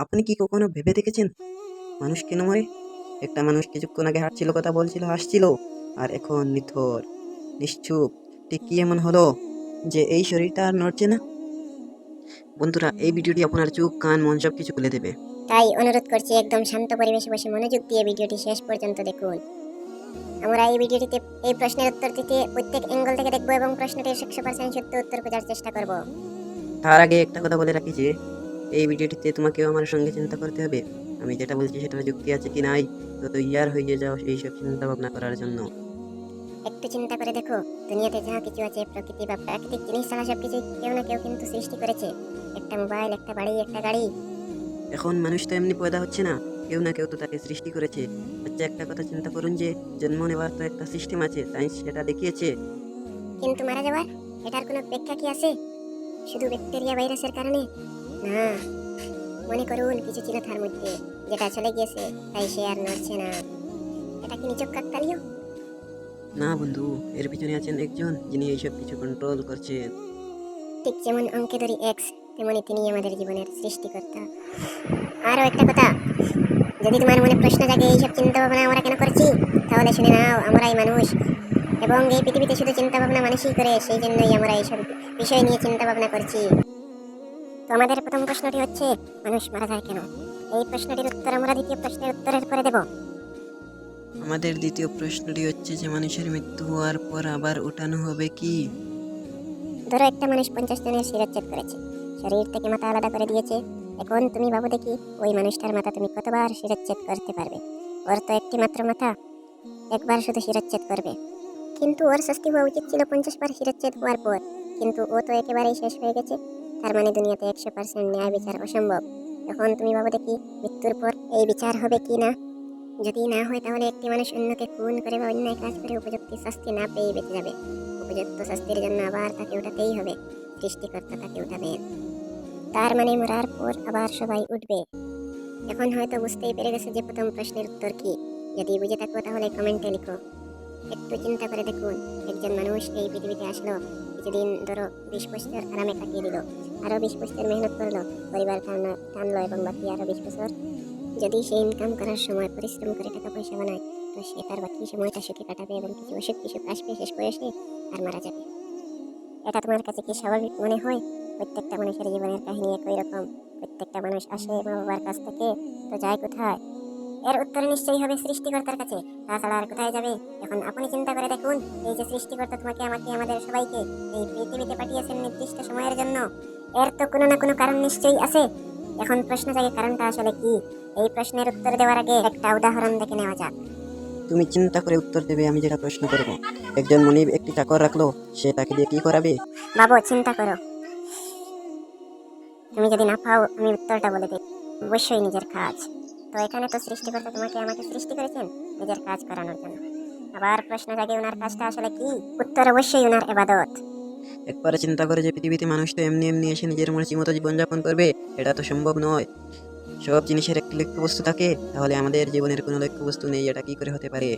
আপনি কি কখনো ভেবে দেখেছেন? মানুষ কেন মরে? একটা মানুষ কিছুক্ষণ আগে হাঁটছিল কথা বলছিল হাসছিল আর এখন নিথর নিশ্চুপ ঠিক কি এমন হলো যে এই শরীরটা আর নড়ছে না। বন্ধুরা এই ভিডিওটি আপনার চোখ কান মন সব কিছু খুলে দেবে। তাই অনুরোধ করছি একদম শান্ত পরিবেশে বসে মনোযোগ দিয়ে ভিডিওটি শেষ পর্যন্ত দেখুন। আমরা এই ভিডিওটিতে এই প্রশ্নের উত্তর দিতে প্রত্যেক অ্যাঙ্গেল থেকে দেখব এবং প্রশ্নটির একশো পার্সেন্ট সত্য উত্তর খোঁজার চেষ্টা করব। তার আগে একটা কথা বলে রাখি যে এই ভিডিওটিতে তোমাকেও আমার সঙ্গে চিন্তা করতে হবে। আমি যেটা বলছি সেটার যুক্তি আছে কি নাই তো তৈয়ার হয়ে যাও এইসব চিন্তা ভাবনা করার জন্য। একটু চিন্তা করে দেখো দুনিয়াতে যা কিছু আছে প্রকৃতি বা প্রাকৃতিক জিনিস ছাড়া সব কিছু কেউ না কেউ কিন্তু সৃষ্টি করেছে। একটা মোবাইল একটা বাড়ি একটা গাড়ি। এখন মানুষ তো এমনি পয়দা হচ্ছে না কেউ না কেউ তো তাকে সৃষ্টি করেছে। আচ্ছা একটা কথা চিন্তা করুন যে জন্ম নেওয়ার তো একটা সিস্টেম আছে সায়েন্স সেটা দেখিয়েছে। কিন্তু মারা যাওয়ার এটার কোনো ব্যাখ্যা কি আছে? শুধু ব্যাকটেরিয়া ভাইরাসের কারণে? না মনে করুন কিছু ছিল তার মধ্যে যেটা চলে গিয়েছে তাই সে আর নড়ছে না। এটা কি নিচক কাকতালীয়? না বন্ধু এর পিছনে আছেন একজন যিনি এইসব কিছু কন্ট্রোল করছেন ঠিক যেমন অঙ্কে ধরি এক্স তেমনি তিনি আমাদের জীবনের সৃষ্টিকর্তা। আরও একটা কথা যদি তোমার মনে প্রশ্ন জাগে এইসব চিন্তা ভাবনা আমরা কেন করছি তাহলে শুনে নাও আমরাই মানুষ। এবং এই পৃথিবীতে শুধু চিন্তা ভাবনা মানুষই করে সেই জন্যই আমরা এইসব বিষয় নিয়ে চিন্তা ভাবনা করছি। তো আমাদের প্রথম প্রশ্নটি হচ্ছে মানুষ মারা যায় কেন? এই প্রশ্নটির উত্তর আমরা দ্বিতীয় প্রশ্নের উত্তরের পরে দেব। আমাদের দ্বিতীয় প্রশ্নটি হচ্ছে যে মানুষের মৃত্যু হওয়ার পর আবার ওঠানো হবে কি? ধরো একটা মানুষ পঞ্চাশ জনের শিরচ্ছেদ করেছে। শরীর থেকে মাথা আলাদা করে দিয়েছে। এখন তুমি ভাবো দেখি ওই মানুষটার মাথা তুমি কতবার শিরচ্ছেদ করতে পারবে? ওর তো একটি মাত্র মাথা একবার শুধু শিরচ্ছেদ করবে। কিন্তু ওর শাস্তি হওয়া উচিত ছিল পঞ্চাশ বার শিরচ্ছেদ হওয়ার পর। কিন্তু ও তো একেবারেই শেষ হয়ে গেছে। তার মানে দুনিয়াতে একশো পার্সেন্ট ন্যায় বিচার অসম্ভব। এখন তুমি ভাবো দেখি, মৃত্যুর পর এই বিচার হবে কি না? যদি না হয় তাহলে একটি মানুষ অন্যকে খুন করে বা অন্যায় কাজ করে উপযুক্ত শাস্তি না পেয়ে বেঁচে যাবে। উপযুক্ত শাস্তির জন্য আবার তাকে উঠাতেই হবে। সৃষ্টিকর্তা তাকে উঠাবেন তার মানে মরার পর আবার সবাই উঠবে। এখন হয়তো বুঝতেই পেরে গেছে যে প্রথম প্রশ্নের উত্তর কি। যদি বুঝে থাকো তাহলে কমেন্টে লিখো। একটু চিন্তা করে দেখুন। একজন মানুষ এই পৃথিবীতে আসলো, কিছুদিন ধরো বিশ বছর আরামে কাটিয়ে দিল আরও বিশ বছর মেহনত করল, পরিবার টানলো টানলো এবং বাকি আরও বিশ বছর। যদি সে ইনকাম করার সময় পরিশ্রম করে টাকা পয়সা বানায়, তো সে তার বাকি সময়টা সুখে কাটাবে এবং কিছু অসুখ বিসুখ আসবে শেষ বয়সে, আর মারা যাবে। এটা তোমার কাছে কি স্বাভাবিক মনে হয়? প্রত্যেকটা মানুষের জীবনের কাহিনী একই রকম। প্রত্যেকটা মানুষ আসে মা বাবার কাছ থেকে, তো যায় কোথায়? এর উত্তর নিশ্চয়ই হবে সৃষ্টিকর্তার কাছে। তাছাড়া আর কোথায় যাবে? এখন আপনি চিন্তা করে দেখুন এই যে সৃষ্টিকর্তা তোমাকে আমাকে আমাদের সবাইকে এই পৃথিবীতে পাঠিয়েছেন নির্দিষ্ট সময়ের জন্য। এর তো কোনো না কোনো কারণ নিশ্চয়ই আছে। এখন প্রশ্ন জাগে কারণটা আসলে কি? এই প্রশ্নের উত্তর দেওয়ার আগে একটা উদাহরণ দেখে নেওয়া যাক। তুমি চিন্তা করে উত্তর দেবে আমি যেটা প্রশ্ন করব। একজন মনিব একটি চাকর রাখল সে তাকে দিয়ে কি করাবে? বাবু চিন্তা করো। তুমি যদি না পাও আমি উত্তরটা বলে দিই। অবশ্যই নিজের কাজ। তো এখানে তো সৃষ্টিকর্তা তোমাকে আমাকে সৃষ্টি করেছেন নিজের কাজ করানোর জন্য। আবার প্রশ্ন জাগে ওনার কাজটা আসলে কি? উত্তর অবশ্যই ওনার এবাদত। একবারে চিন্তা করে যে পৃথিবীতে মানুষ তো এমনি এমনি এসে নিজের মর্জি মতো জীবনযাপন করবে, এটা তো সম্ভব নয়। সব জিনিসের একটি লক্ষ্যবস্তু থাকে, তাহলে আমাদের জীবনের কোনো লক্ষ্যবস্তু নেই, এটা কি করে হতে পারে?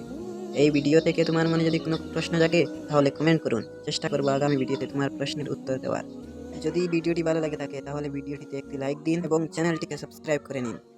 এই ভিডিও থেকে তোমার মনে যদি কোনো প্রশ্ন জাগে, তাহলে কমেন্ট করুন। চেষ্টা করব আগামী ভিডিওতে তোমার প্রশ্নের উত্তর দেওয়ার। যদি ভিডিওটি ভালো লাগে থাকে, তাহলে ভিডিওটিতে একটি লাইক দিন এবং চ্যানেলটিকে সাবস্ক্রাইব করে নিন।